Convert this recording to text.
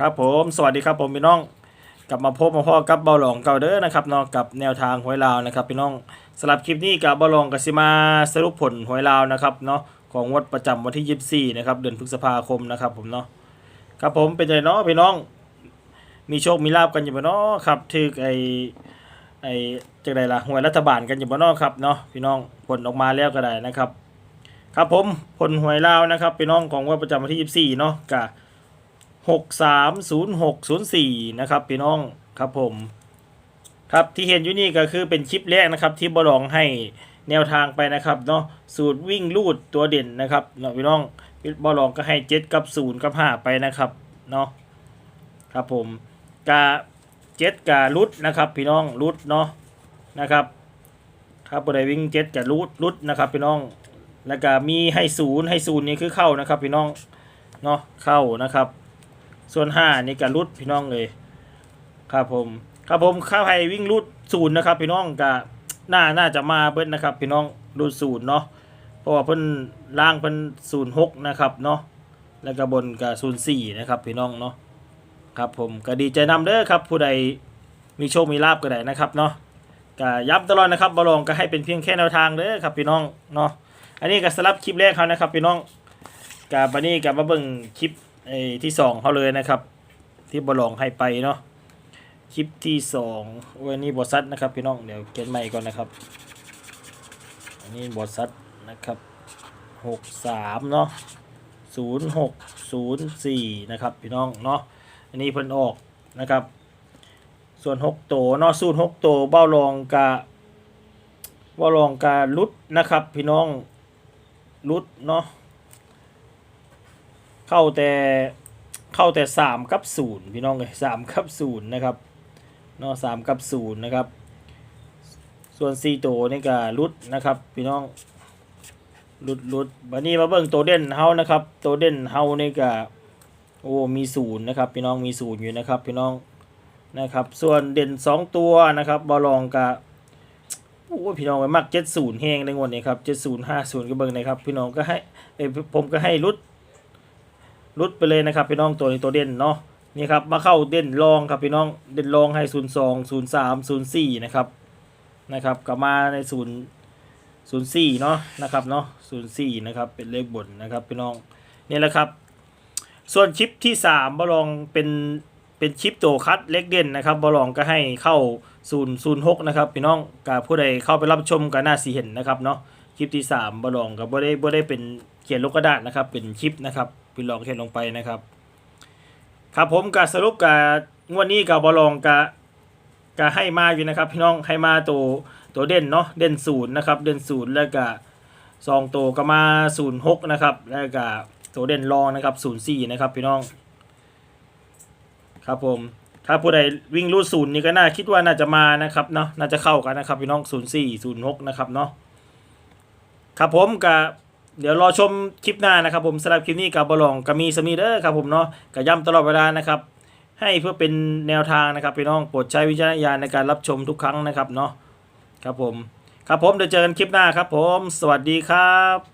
ครับผมสวัสดีครับผมพี่น้อง กลับมาพบมาพ่อกับเบาหลองเก่าเด้อนะครับนอกกับแนวทางหวยลาวนะครับพี่น้องสำหรับคลิปนี้กับเบาหลองกสิมาสรุปผลหวยลาวนะครับเนาะของวัดประจำวันที่ 24นะครับเดือนพฤษภาคมนะครับผมเนาะครับผมเป็นไงเนาะพี่น้อง มีโชคมีลาบกันอยู่บ่เนาะครับถือไอไอจังไดล่ะหวยรัฐบาลกันอยู่บ่เนาะครับเนาะพี่น้องผลออกมาแล้วก็ได้นะครับ ครับผมผลหวยลาวนะครับพี่น้องของวัดประจำวันที่ 24เนาะกับ 630604 นะครับพี่น้องครับผมครับที่เห็นอยู่นี่ก็คือเป็นคลิปแรกนะครับ ที่บอลองให้แนวทางไปนะครับเนาะสูตรวิ่งลูดตัวเด่นนะครับเนาะพี่น้องบอลองก็ให้เจ็ดกับศูนย์กับห้าไปนะครับเนาะครับผมกาเจ็ดกาลุดนะครับ พี่น้องลุดเนาะนะครับครับบริวิ่งเจ็ดกาลุดลุดนะครับ พี่น้องแล้วก็มีให้ศูนย์ให้ศูนย์นี่คือเข้านะครับ พี่น้องเนาะเข้านะครับ ส่วนห้านี่ก็รุดพี่น้องเลยครับผม ครับผมข้าวไผ่วิ่งรุดศูนย์นะครับ พี่น้องก็น่าน่าจะมาเบิ้นะครับ พี่น้องรุดศูนย์เนาะเพราะว่าเพิ่นล่างเพิ่นศูนย์หกนะครับเนาะแล้วก็บนก็ศูนย์สี่นะครับ พี่น้องเนาะครับผมก็ดีใจนำเด้อครับ ผู้ใดมีโชคมีลาบก็ได้นะครับเนาะก็ย้ำตลอดนะครับบอลองก็ให้เป็นเพียงแค่แนวทางเด้อครับพี่น้องเนาะอันนี้ก็สลับคลิปแรกเขานะครับ พี่น้องกับบันนี้กับมาเบิ่งคลิป ไอ้ที่สองเขาเลยนะครับ ที่บอลองให้ไปเนาะคลิปที่สองวันนี้บอสัตนะครับพี่น้องเดี๋ยวเก็ตใหม่ก่อนนะครับ อันนี้บอสัตนะครับหกสามเนาะศูนย์หกศูนย์สี่นะครับพี่น้องเนาะอันนี้เพิ่นออกนะครับ ส่วนหกโตเนาะสูตรหกโตเบ้าลองกะเบ้าลองกะลุดนะครับ พี่น้องลุดเนาะ เข้าแต่เข้าแต่สามกับศูนย์พี่น้องเลยสามกับศูนย์นะครับเนาะสามกับศูนย์นะครับ ส่วนสี่ตัวนี่ก็รุดนะครับพี่น้องรุดรุดบันนี้มาเบิ่งตัวเด่นเฮานะครับตัวเด่นเฮานี่ก็โอ้มีศูนย์นะครับพี่น้องมีศูนย์อยู่นะครับพี่น้องนะครับส่วนเด่นสองตัวนะครับบอลองกะโอ้พี่น้องไปมักเจ็ดศูนย์แห้งในงวดนี้ครับเจ็ดศูนย์ห้าศูนย์ก็เบิ่งนะครับพี่น้องก็ให้ผมก็ให้รุด รุดไปเลยนะครับพี่น้องตัวนี้ตัวเด่นเนาะนี่ครับมาเข้าเด่นรองครับพี่น้องเด่นรองให้ศูนย์สองศูนย์สามศูนย์สี่นะครับนะครับกลับมาในศูนย์ศูนย์สี่เนาะนะครับเนาะศูนย์สี่นะครับเป็นเลขบนนะครับพี่น้องนี่แหละครับ ส่วนชิปที่สามบอลองเป็นเป็นชิปตัวคัดเล็กเด่นนะครับบอลองก็ให้เข้าศูนย์ศูนย์หกนะครับพี่น้องกับผู้ใดเข้าไปรับชมก็น่าสีเห็นนะครับเนาะ คลิปที่สามบอลองกับบ่ได้บ่ได้เป็นเขียนลงกระดาษนะครับ เป็นคลิปนะครับพี่ลองเขียนลงไปนะครับ ครับผมกับสรุปกับงวดนี้กับบอลองกับกับให้มาอยู่นะครับ พี่น้องให้มาตัวตัวเด่นเนาะเด่นศูนย์นะครับ เด่นศูนย์แล้วก็สองตัวก็มาศูนย์หกนะครับแล้วก็ตัวเด่นรองนะครับศูนย์สี่นะครับพี่น้อง ครับผมถ้าผู้ใดวิ่งรูดศูนย์นี่ก็น่าคิดว่าน่าจะมานะครับเนาะน่าจะเข้ากันนะครับพี่น้องศูนย์สี่ศูนย์หกนะครับเนาะ ครับผมกับเดี๋ยวรอชมคลิปหน้านะครับ ผมสำหรับคลิปนี้กับบอลองกับมีสมีเดอร์ครับผมเนาะกับย้ำตลอดเวลานะครับ ให้เพื่อเป็นแนวทางนะครับพี่น้องโปรดใช้วิจารณญาณในการรับชมทุกครั้งนะครับเนาะครับผม ครับผมเดี๋ยวเจอกันคลิปหน้าครับผม สวัสดีครับ